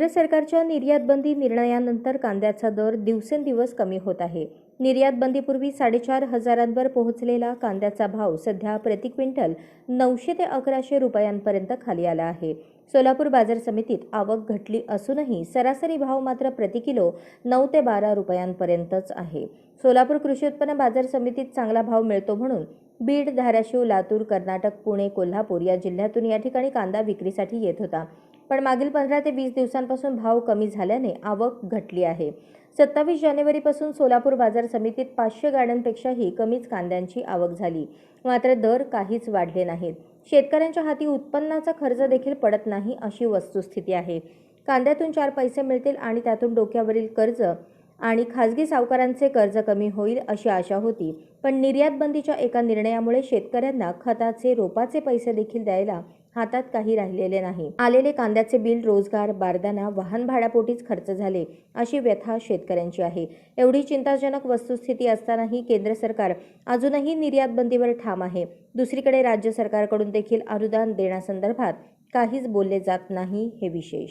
केंद्र सरकारच्या निर्यातबंदी निर्णयानंतर कांद्याचा दर दिवसेंदिवस कमी होत आहे. निर्यात बंदीपूर्वी साडेचार हजारांवर पोहोचलेला कांद्याचा भाव सध्या प्रति क्विंटल नऊशे ते अकराशे रुपयांपर्यंत खाली आला आहे. सोलापूर बाजार समितीत आवक घटली असूनही सरासरी भाव मात्र प्रति किलो नऊ ते बारा रुपयांपर्यंतच आहे. सोलापूर कृषी उत्पन्न बाजार समितीत चांगला भाव मिळतो म्हणून बीड धाराशिव लातूर कर्नाटक पुणे कोल्हापूर या जिल्ह्यातून या ठिकाणी कांदा विक्रीसाठी येत होता. पण मागील पंधरा ते वीस दिवसांपासून भाव कमी झाल्याने आवक घटली आहे. सत्तावीस जानेवारीपासून सोलापूर बाजार समितीत पाचशे गाड्यांपेक्षाही कमीच कांद्यांची आवक झाली. मात्र दर काहीच वाढले नाहीत. शेतकऱ्यांच्या हाती उत्पन्नाचा खर्च देखील पडत नाही अशी वस्तुस्थिती आहे. कांद्यातून चार पैसे मिळतील आणि त्यातून डोक्यावरील कर्ज आणि खाजगी सावकारांचे कर्ज कमी होईल अशी आशा होती. पण निर्यात बंदीच्या एका निर्णयामुळे शेतकऱ्यांना खताचे रोपाचे पैसे देखील द्यायला हातात काही राहिलेले नाही. आलेले कांद्याचे बिल रोजगार बारदाना वाहन भाड्यापोटीच खर्च झाले अशी व्यथा शेतकऱ्यांची आहे. एवढी चिंताजनक वस्तुस्थिती असतानाही केंद्र सरकार अजूनही निर्यात बंदीवर ठाम आहे. दुसरीकडे राज्य सरकारकडून देखील अनुदान देण्यासंदर्भात काहीच बोलले जात नाही हे विशेष.